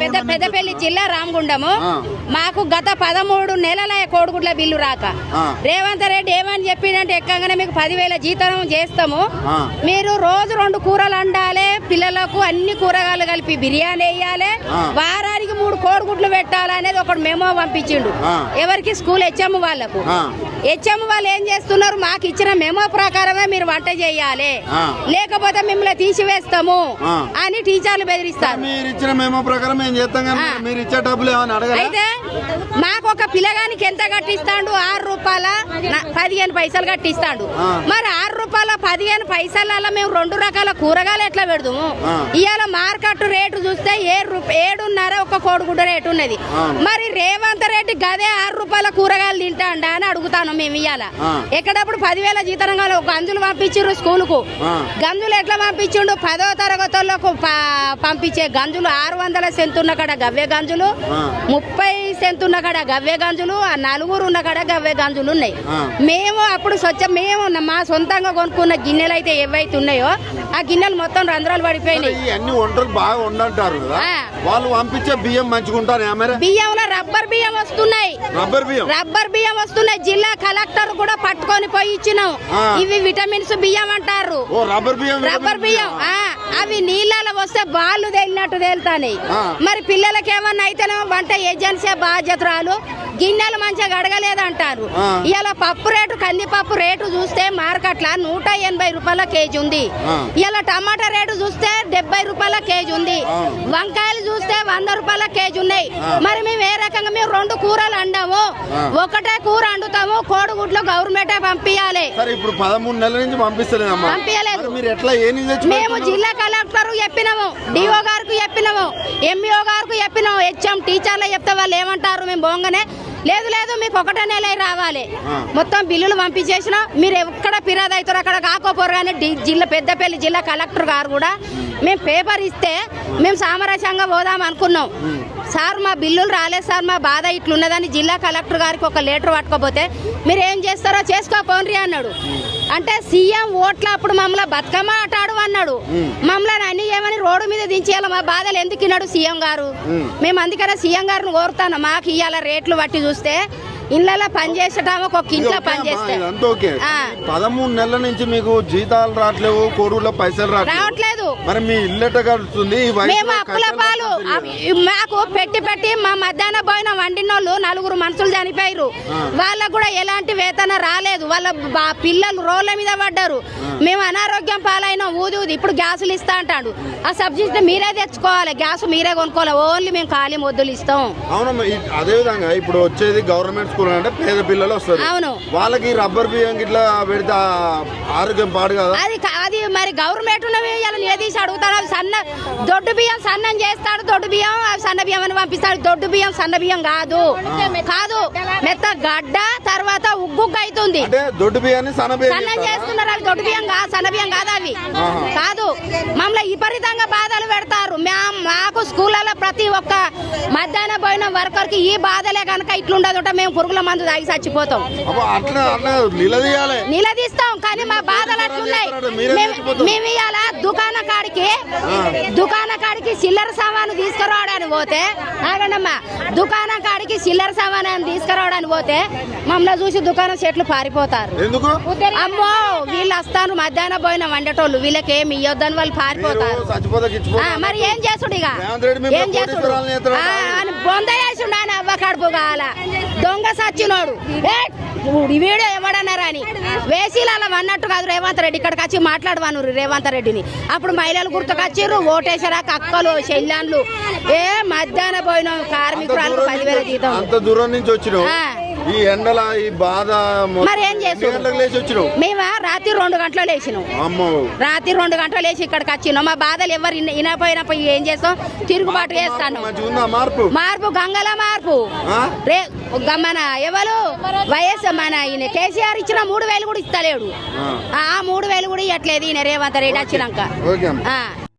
పెద్ద పెద్దపల్లి జిల్లా రామగుండము. మాకు గత పదమూడు నెలల కోడిగుడ్ల బిల్లు రాక. రేవంత్ రెడ్డి ఏమని చెప్పిండంటే ఎక్కగానే మీకు పదివేల జీతం చేస్తాము. మీరు రోజు రెండు కూరలు వండాలి పిల్లలకు అన్ని కూరగాయలు కలిపి బిర్యానీ వేయాలి ఆ. వారానికి మూడు కోడిగుడ్లు పెట్టాలి అనేది ఒకటి మెమో పంపించిండు. ఎవరికి స్కూల్ హెచ్ఎం వాళ్ళకు. హెచ్ఎం వాళ్ళు ఏం చేస్తున్నారు మాకు ఇచ్చిన మెమో ప్రకారమే మీరు వంట చేయాలి. లేకపోతే మిమ్మల్ని తీసివేస్తాము. అని టీచర్లు బెదిరిస్తారు మీరు ఇచ్చిన మేమో ప్రకారం ఏం చేస్తాం కానీ ఆ. మీరు ఇచ్చే డబ్బులు ఏమైనా అడగరా అయితే మాకు ఒక పిల్లగానికి ఎంత కట్టిస్తాడు ఆరు రూపాయల పదిహేను పైసలు కట్టిస్తాడు. మరి ఆరు రూపాయల పదిహేను పైసల మేము రెండు రకాల కూరగాయలు ఎట్లా పెడదాము. ఇవాళ మార్కెట్ రేటు చూస్తే ఏడు ఏడున్నర ఒక కోడిగుడ్డ రేటు ఉన్నది. మరి రేవంత్ రెడ్డి గదే ఆరు రూపాయల కూరగాయలు తింటాండా అని అడుగుతాను మేము ఆ. ఎక్కడప్పుడు పదివేల జీతం గంజులు పంపించారు స్కూలుకు ఆ. గంజులు ఎట్లా పంపించిండు పదో తరగతులకు ప- పంపించే గంజులు ఆరు వందల సెంత్ ఉన్న కాడ గవ్వే గంజులు. ముప్పై సెంత్ ఉన్న కాడ గవ్వే గంజులు ఆ నలుగురు ఉన్న కాడ గవ్వే గంజులు ఉన్నాయి. మేము అప్పుడు స్వచ్ఛ మేము మా సొంతంగా కొనుక్కున్న గిన్నెలు అయితే ఏవైతే ఉన్నాయో ఆ గిన్నెలు మొత్తం రంధ్రాలు పడిపోయినాయి అన్ని వంటలు బాగా వండంటారు. వాళ్ళు పంపించే బియ్యం బియ్యంలో రబ్బర్ బియ్యం వస్తున్నాయి. రబ్బర్ బియ్యం? రబ్బర్ బియ్యం వస్తున్నాయి. జిల్లా కలెక్టర్ కూడా పట్టుకొని పోయి ఇచ్చినాం. ఇవి విటమిన్స్ బియ్యం అంటారు. రబ్బర్ బియ్యం రబ్బర్ బియ్యం. ఆ, అవి నీళ్ళలో వస్తే బాళ్ళు తేలినట్టు తేలుతాయి. మరి పిల్లలకి ఏమన్నా అయితేనేమో వంట ఏజెన్సీ బాధ్యతరాలు. గిన్నెలు మంచిగా గడగలేదంటారు. ఇవాళ పప్పు రేటు కందిపప్పు రేటు చూస్తే మార్కెట్ల నూట ఎనభై రూపాయల కేజీ ఉంది. ఇవాళ టమాటా రేటు చూస్తే డెబ్బై రూపాయల కేజీ ఉంది. వంకాయలు చూస్తే వంద రూపాయల కేజీ ఉన్నాయి. మరి మేము ఏ రకంగా మేము రెండు కూరలు అండాము. ఒకటే కూర వండుతాము కోడిగుడ్లు గవర్నమెంటే పంపించాలి ఇప్పుడు పదమూడు నెలల నుంచి పంపించలేదు. మేము? జిల్లా కలెక్టర్ చెప్పినాము డిఓ గారికి చెప్పినాము ఎంఈఓ గారికి చెప్పినాము హెచ్ఎం టీచర్లు చెప్తే వాళ్ళు ఏమంటారు మేము పోగానే లేదు లేదు మీకు ఒకటే నెల రావాలి. మొత్తం బిల్లులు పంపించేసిన మీరు ఎక్కడ ఫిర్యాదు అవుతారు అక్కడ కాకపోరు కానీ జిల్లా పెద్దపల్లి జిల్లా కలెక్టర్ గారు కూడా మేము పేపర్ ఇస్తే మేము సామరస్యంగా పోదాం అనుకున్నాం. సార్ మా బిల్లులు రాలేదు సార్ మా బాధ ఇట్లున్నదని జిల్లా కలెక్టర్ గారికి ఒక లెటర్ పట్టుకోపోతే మీరు ఏం చేస్తారో చేసుకోపోండి అన్నాడు. అంటే సీఎం ఓట్ల అప్పుడు మమ్మల్ని బతుకమ్మ ఆటాడు అన్నాడు మమ్మల్ని అన్ని ఏమని రోడ్డు మీద దించేయాలి మా బాధలు ఎందుకు ఇన్నాడు సీఎం గారు. మేము అందుకనే సీఎం గారిని కోరుతాను మాకు ఇవాళ రేట్లు బట్టి చూస్తే ఇళ్ళలో పని చేసేటాము ఒక ఇంట్లో ఓకే పని అమ్మా, చేస్తే. ఇదంతా ఓకే. ఆ. పదమూడు నెలల నుంచి మీకు జీతాలు రావట్లేవు కోడూరులో పైసలు రావట్లేదు మరి మీ ఇల్లు వయసులో మేము అప్పుల పాలు మాకు పెట్టి పెట్టి మా మధ్యాహ్న భోజనం వండినోళ్ళు నలుగురు మనుషులు చనిపోయారు. వాళ్ళకు కూడా ఎలాంటి వేతన రాలేదు. వాళ్ళ పిల్లలు రోడ్ల మీద పడ్డారు. మేము అనారోగ్యం పాలైన ఊది ఊది. ఇప్పుడు గ్యాసులు ఇస్తా అంటాడు. ఆ సబ్సిడీ మీరే తెచ్చుకోవాలి. గ్యాస్ మీరే కొనుక్కోవాలి. ఓన్లీ మేము ఖాళీ మొద్దులు ఇస్తాం. అవునమ్మా ఈ- అదే విధంగా ఇప్పుడు వచ్చేది గవర్నమెంట్ స్కూల్ అంటే పేద పిల్లలు వస్తారు. అవును. వాళ్ళకి రబ్బర్ బియ్యం ఇట్లా పెడితే ఆరోగ్యం పాడు కదా? అది అది మరి గవర్నమెంట్ ఉన్నవి నిలదీసి అడుగుతాడు అవి సన్న దొడ్డు బియ్యం సన్నం చేస్తాడు దొడ్డు బియ్యం అవి సన్న బియ్యం అని పంపిస్తాడు దొడ్డు బియ్యం సన్న బియ్యం కాదు. కాదు మెత్త గడ్డ తర్వాత ఉగ్గుగ్గు అవుతుంది అంటే దొడ్డు బియ్యాన్ని సన్న? చేస్తున్నారు అవి దొడ్డు బియ్యం కాదు సన్న బియ్యం కాదు అవి. కాదు మమ్మల్ని విపరీతంగా బాధలు పెడతారు. మా- మాకు స్కూళ్ళలో ప్రతి ఒక్క మధ్యాహ్న పోయిన వర్కర్కి ఈ బాధలే కనుక ఇట్లుండదు మేము పురుగుల మందు తాగి చచ్చిపోతాం. నిలదీస్తాం కానీ మా బాధలు అట్లున్నాయి. మేము- చచ్చిపోతారు. చిల్లర సామాను తీసుకురావడానికి పోతే ఆగండమ్మా దుకాణం కాడికి చిల్లర సామాను తీసుకురావడానికి పోతే మమ్మల్ని చూసి దుకాణం చెట్లు పారిపోతారు. అమ్మో వీళ్ళు వస్తాను మధ్యాహ్నం పోయిన వండేటోళ్ళు వీళ్ళకి ఏమి ఇయ్యొద్దని వాళ్ళు పారిపోతారు. మీరు ఏం చేసుడు ఇక? ఏం చేసుడు బొంద అవ్వ కడుపు కాల దొంగ సచ్చినోడు. వీడియో ఎవడన్నారా అని వేసీలలో అన్నట్టు కాదు రేవంత్ రెడ్డి. ఇక్కడికి వచ్చి మాట్లాడవాను రేవంత్ రెడ్డిని. అప్పుడు మహిళలు గుర్తుకొచ్చిర్రు ఓటేశ్వరాక అక్కలు చెల్లెన్లు. ఏ మధ్యాహ్న పోయిన దూరం పదివేల జీతం. దూరం నుంచి. ఈ ఎండల ఈ బాధ మరి ఏం వచ్చినావు? మేము రాత్రి రెండు గంటలు లేచినాం. రాత్రి రెండు గంటలు లేచి ఇక్కడికి వచ్చినాం. మా బాధలు ఎవరు వినపోయినప్పుడు ఏం చేస్తాం? తిరుగుబాటు చేస్తాను. మార్పు? మార్పు గంగల మార్పు? రే మన ఎవరు? వైఎస్ మన ఈయన. కేసీఆర్ ఇచ్చిన మూడు వేలు కూడా ఇస్తలేడు. ఆ. మూడు వేలు కూడా ఇవ్వట్లేదు ఈయన రేవంత్ రెడ్డి వచ్చినాక.